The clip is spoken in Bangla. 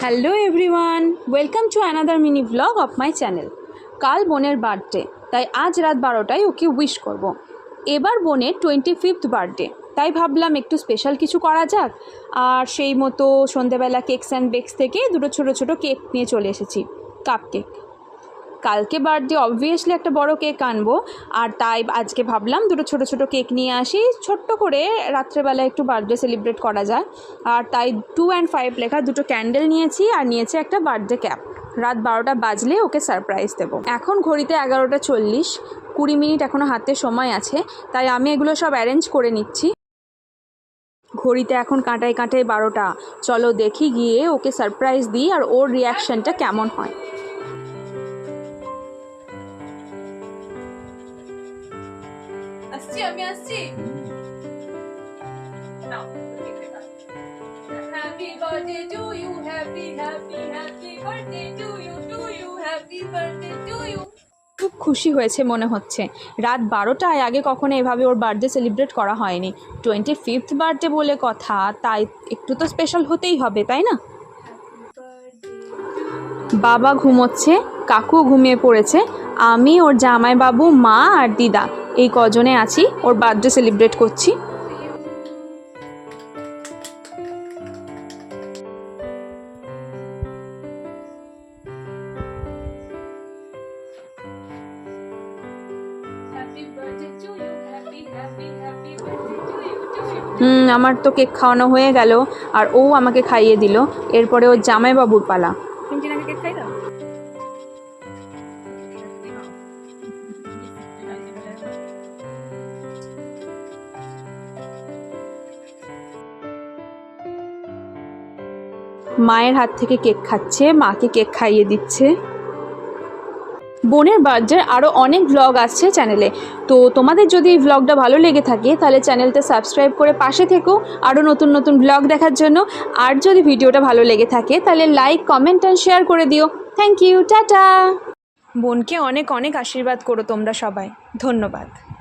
Hello everyone welcome to another mini blog of my channel কাল বোনের বার্থডে তাই আজ রাত বারোটায় ওকে উইশ করব। এবার বোনের টোয়েন্টি ফিফথ বার্থডে তাই ভাবলাম একটু স্পেশাল কিছু করা যাক। আর সেই মতো সন্ধেবেলা কেকস অ্যান্ড বেকস থেকে দুটো ছোটো ছোটো কেক নিয়ে চলে এসেছি কাপ কেক কালকে বার্থডে অবভিয়াসলি একটা বড় কেক আনব। আর তাই আজকে ভাবলাম দুটো ছোট ছোট কেক নিয়ে আসি। ছোট্ট করে রাত্রেবেলা একটু বার্থডে সেলিব্রেট করা যায় আর তাই টু অ্যান্ড ফাইভ লেখা দুটো ক্যান্ডেল নিয়েছি আর নিয়েছি একটা বার্থডে ক্যাপ রাত বারোটা বাজলে ওকে সারপ্রাইজ দেবো। এখন ঘড়িতে এগারোটা চল্লিশ। কুড়ি মিনিট এখনও হাতে সময় আছে, তাই আমি এগুলো সব অ্যারেঞ্জ করে নিচ্ছি। ঘড়িতে এখন কাঁটায় কাঁটায় বারোটা। চলো দেখি গিয়ে ওকে সারপ্রাইজ দিই আর ওর রিয়াকশনটা কেমন হয়। আসছি, আমি আসছি। Happy birthday to you happy happy happy birthday to you to you happy birthday to you খুব খুশি হয়েছে মনে হচ্ছে। রাত বারোটায় আগে কখনো এভাবে ওর বার্থডে সেলিব্রেট করা হয়নি। টোয়েন্টি ফিফথ বার্থডে বলে কথা, তাই একটু তো স্পেশাল হতেই হবে, তাই না? বাবা ঘুমোচ্ছে, কাকু ঘুমিয়ে পড়েছে। আমি, ওর জামাইবাবু, মা আর দিদা। এই কজনে আছি, ওর বার্থডে সেলিব্রেট করছি। হুম, আমার তো কেক খাওয়ানো হয়ে গেল, আর ও আমাকে খাইয়ে দিল। এরপরে ওর জামাইবাবুর পালা। মায়ের হাত থেকে কেক খাচ্ছে, মাকে কেক খাইয়ে দিচ্ছে। বোনের বার্থডের আরও অনেক ভ্লগ আসছে চ্যানেলে তো তোমাদের যদি এই ভ্লগটা ভালো লেগে থাকে, তাহলে চ্যানেলটা সাবস্ক্রাইব করে পাশে থেকো। আরও নতুন নতুন ভ্লগ দেখার জন্য। আর যদি ভিডিওটা ভালো লেগে থাকে, তাহলে লাইক কমেন্ট অ্যান্ড শেয়ার করে দিও। Thank you tata! বোনকে অনেক অনেক আশীর্বাদ করো তোমরা সবাই। ধন্যবাদ।